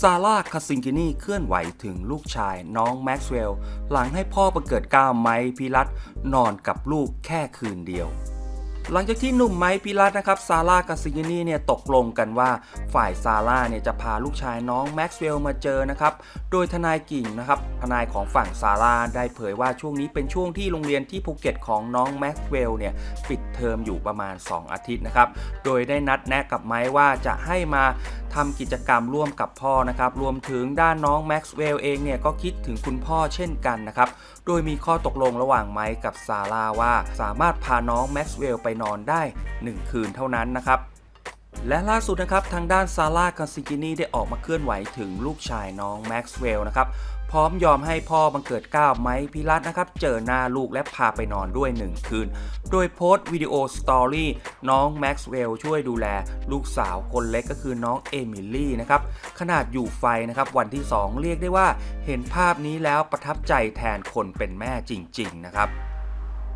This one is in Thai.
ซาร่าคาซิงกินีเคลื่อนไหวถึงลูกชายน้องแม็กซ์เวลล์หลังให้พ่อประเกิดก้าวไมพิรัตนอนกับลูกแค่คืนเดียว หลังจากที่หนุ่มไม้พิรัตนะครับซาร่ากับซิงกินี่เนี่ยตกลงกันว่าฝ่ายซาร่าเนี่ยจะพาลูกชายน้องแม็กซ์เวลมาเจอนะครับโดยทนายกิ่งนะครับทนายของฝั่งซาร่าได้เผยว่าช่วงนี้เป็นช่วงที่โรงเรียนที่ภูเก็ตของน้องแม็กซ์เวลเนี่ยปิดเทอมอยู่ประมาณ 2 อาทิตย์นะครับโดยได้นัดแนะกับไม้ว่าจะให้มา ทำกิจกรรมร่วมกับพ่อนะครับรวมถึงด้านน้องแม็กซ์เวลล์เองเนี่ยก็คิดถึงคุณพ่อเช่นกันนะครับโดยมีข้อตกลงระหว่างไมค์กับซาร่าว่า สามารถพาน้องแม็กซ์เวลล์ไปนอนได้ 1 คืนเท่านั้นนะครับ และล่าสุดนะครับ ทางด้านซาร่าคาซิกินีได้ออกมาเคลื่อนไหวถึงลูกชายน้องแม็กซ์เวลล์นะครับ พร้อมยอมให้พ่อบังเกิดก้าวไม้พิรัตนะครับ เจอหน้าลูกและพาไปนอนด้วย 1 คืน โดยโพสต์วิดีโอสตอรี่น้องแม็กซ์เวลล์ช่วยดูแลลูกสาวคนเล็กก็คือน้องเอมิลี่นะครับ ขนาดอยู่ไฟนะครับ วันที่ 2 เรียกได้ว่าเห็นภาพนี้แล้วประทับใจแทนคนเป็นแม่จริง ๆ นะครับ